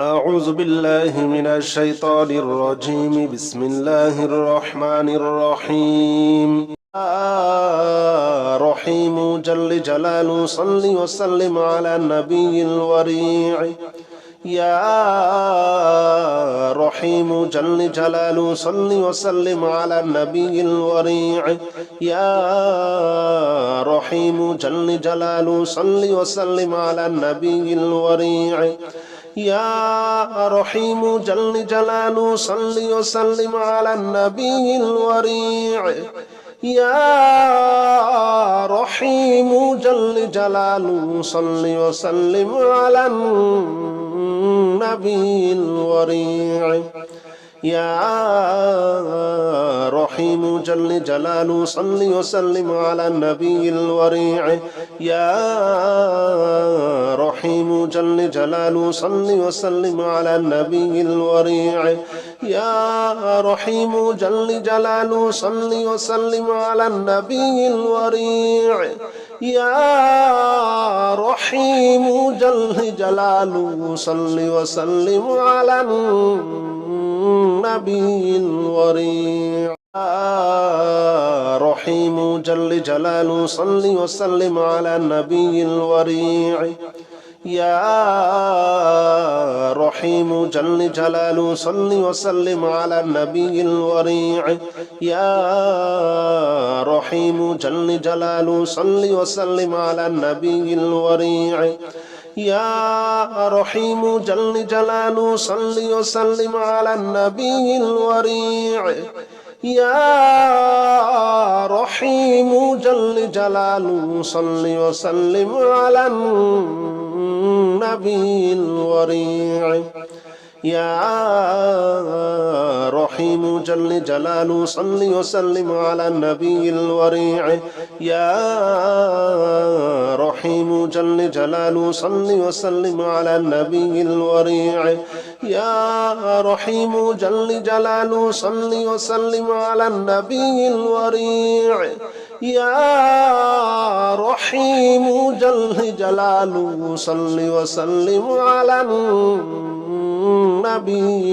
أعوذ بالله من الشيطان الرجيم. بسم الله الرحمن الرحيم. رحيم جل جلاله. صل وسلم على النبي الوريع. يا رحيم جل جلاله. صل وسلم على النبي الوريع. يا رحيم جل جلاله. صل وسلم على النبي الوريع. يا رحيم جل جلاله صل وسلم على النبي الوريع. يا رحيم جل جلاله صل وسلم على النبي الوريع. يا رحيم جل جلاله صل وسلم على النبي الوريع. يا رحيم جل جلاله صل وسلم على النبي الوريع. يا رحيم جل جلاله صل وسلم على النبي الوريع. يا رحيم جل جلاله صل وسلم على النبي الوريع يا رحيم جل جلاله صل وسلم على النبي الوريع. يا رحيم جل جلاله صل وسلم على النبي الوريع. يا رحيم جل جلاله صل وسلم على النبي الوريع. يا رحيم جل جلاله صل وسلم على النبي الوريع. يا رحيم جل جلاله صل وسلم على النبي الوريع. يا رحيم جل جلاله صل وسلم على النبي الوريع. يا رحيم جل جلاله صل وسلم على النبي الوريع. يا رحيم جل جلاله صل وسلم على النبي الوريع. يا رحيم جل جلاله صل وسلم على النبي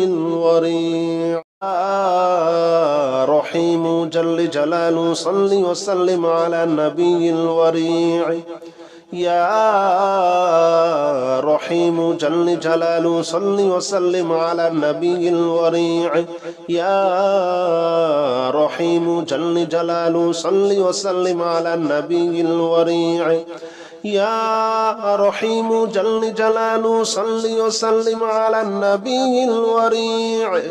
الوريع. يا رحيم جل جلاله صل وسلم على النبي الوريع. يا رحيم جل جلاله صل وسلم على النبي الوريع. يا رحيم جل جلاله صل وسلم على النبي الوريع. يا رحيم جل جلاله صل وسلم على النبي الوريع.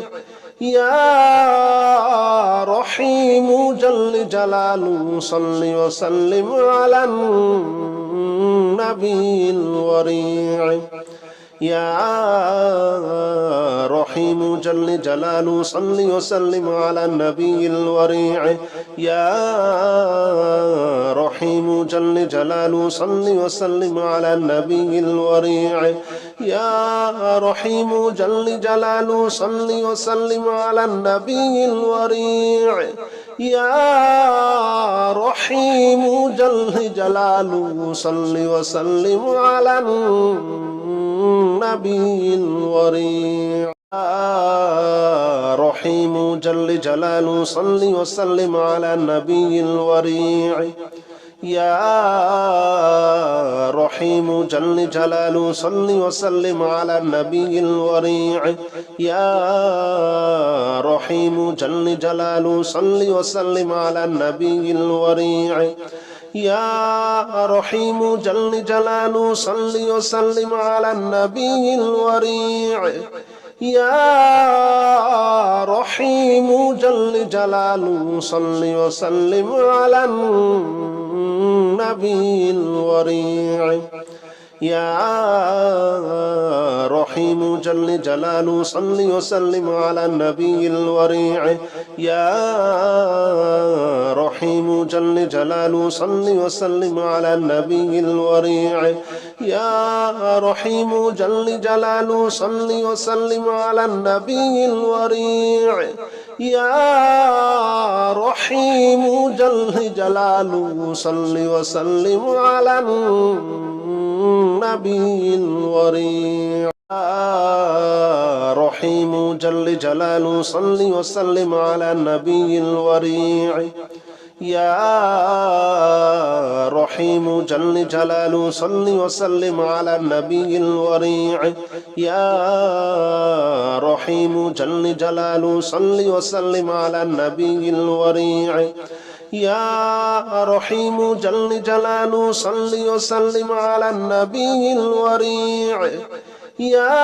يا رحيم جل جلاله صل وسلم على النبي الوريع. يا رحيم جل جلاله صل وسلم على النبي الوريع. يا رحيم جل جلاله صل وسلم على النبي الوريع. يا رحيم جل جلاله صل وسلم على النبي الوريع. يا رحيم جل جلاله صل وسلم على النبي الوريع يا رحيم جل جلاله صل وسلم على النبي الوريع. يا رحيم جل جلاله صل وسلم على النبي الوريع. يا رحيم جل جلاله صل وسلم على النبي الوريع. يا رحيم جل جلاله صل وسلم على النبي الوريع. يا رحيم جل جلاله صل وسلم على النبي الوريع. يا رحيم جل جلاله صل وسلم على النبي الوريع. يا رحيم جل جلاله صل وسلم على النبي الوريع. يا رحيم جل جلاله صل وسلم على النبي الوريع. يا رحيم جل جلاله صل وسلم على النبي الوريع جل جلاله صل وسلم على النبي الوريع. يا رحيم جل جلاله صل وسلم على النبي الوريع. يا رحيم جل جلاله صل وسلم على النبي الوريع. يا رحيم جل جلاله صل وسلم على النبي الوريع يا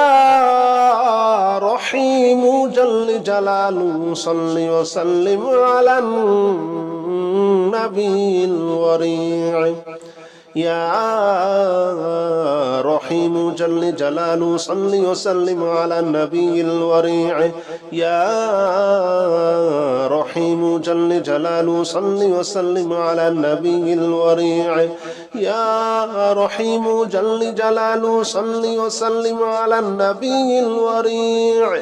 رحيم جل جلاله صل وسلم على النبي الوريع يا رحيم جل جلاله صل وسلم على النبي الوريع. يا رحيم جل جلاله صل وسلم على النبي الوريع. يا رحيم جل جلاله صل وسلم على النبي الوريع.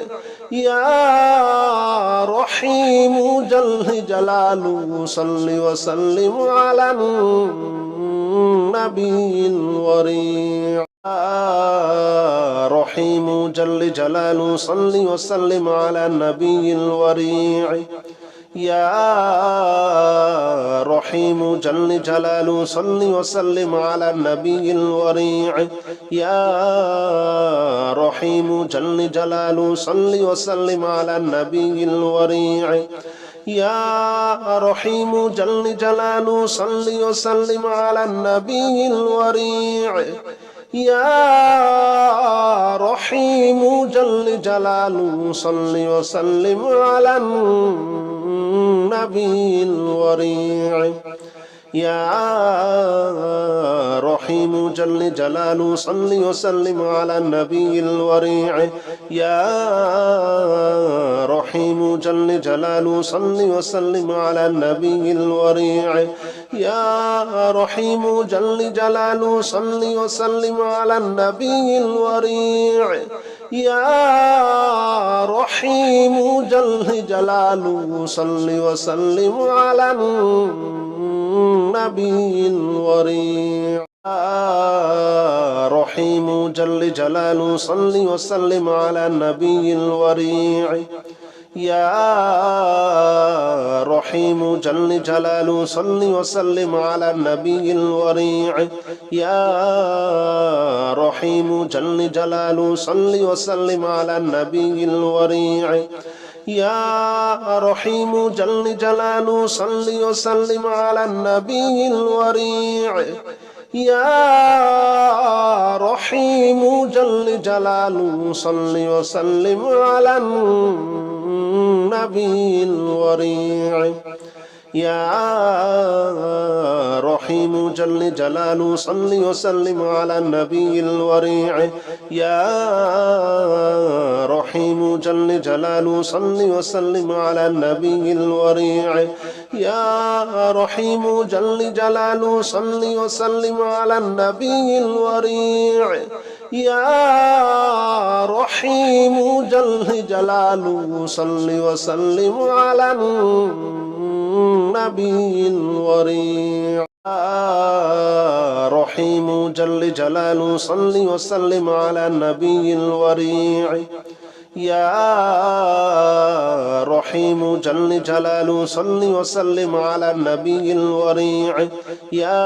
يا رحيم جل جلاله صل وسلم على النبي الوريع رحيم جل جلاله صل وسلم على النبي الوريع. يا رحيم جل جلاله صل وسلم على النبي الوريع. يا رحيم جل جلاله صل وسلم على النبي الوريع. يا رحيم جل جلاله صل وسلم على النبي الوريع يا رحيم جل جلاله صل وسلم على النبي الوريع يا رحيم جل جلاله صل وسلم على النبي الوريع. يا رحيم جل جلاله صل وسلم على النبي الوريع. يا رحيم جل جلاله صل وسلم على النبي الوريع. يا رحيم جل جلاله صل وسلم على النبي الوريع. رحيم جل جلاله صل وسلم على النبي الوريع يا رحيم جل جلاله صل وسلم على النبي الوريع يا رحيم جل جلاله صل وسلم على النبي الوريع يا رحيم جل جلاله صل وسلم على النبي الوريع يا رحيم جل جلاله صل وسلم على النبي الوريع يا رحيم جل جلاله صل وسلم على النبي الوريع. يا رحيم جل جلاله صل وسلم على النبي الوريع. يا رحيم جل جلاله صل وسلم على النبي الوريع. يا رحيم جل جلاله صل وسلم على النبي الوريع رحيم جل جلاله صل وسلم على النبي الوريع. يا رحيم جل جلاله صل وسلم على النبي الوريع. يا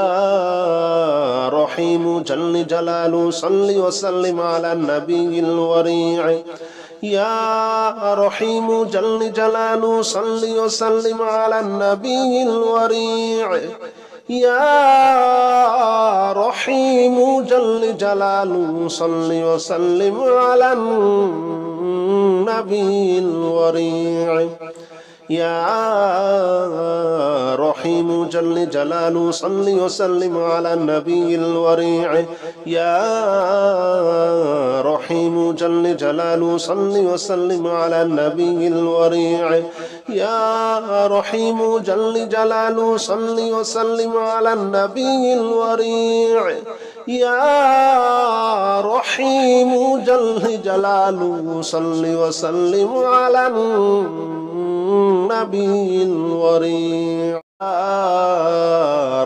رحيم جل جلاله صل وسلم على النبي الوريع. يا رحيم جل جلاله صل وسلم على النبي الوريع. يا رحيم جل جلاله صل وسلم على النبي الوريع. يا رحيم جل جلاله صل وسلم على النبي الوريع. يا رحيم جل جلاله صل وسلم على النبي الوريع. يا رحيم جل جلاله صل وسلم على النبي الوريع. يا رحيم جل جلاله صل وسلم على النبي الوريع.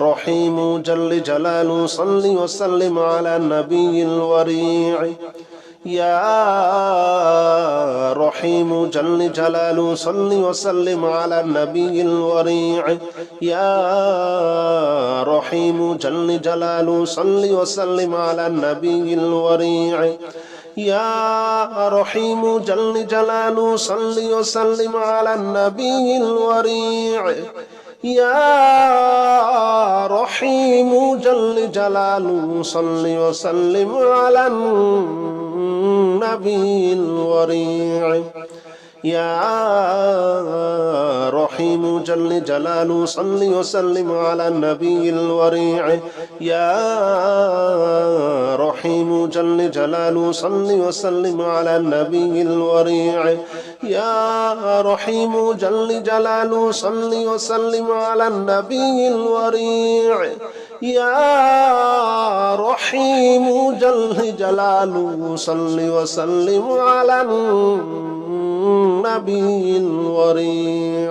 رحيم جل جلاله صل وسلم على النبي الوريع يا رحيم جل جلاله صل وسلم على النبي الوريع يا رحيم جل جلاله صل وسلم على النبي الوريع يا رحيم جل جلاله صل وسلم على النبي الوريع يا رحيم جل جلاله صل وسلم على النبي الوريع. يا رحيم جل جلاله صل وسلم على النبي الوريع. يا رحيم جل جلاله صل وسلم على النبي الوريع. يا رحيم جل جلاله صل وسلم على النبي الوريع. يا رحيم جل جلاله صل وسلم على النبي الوريع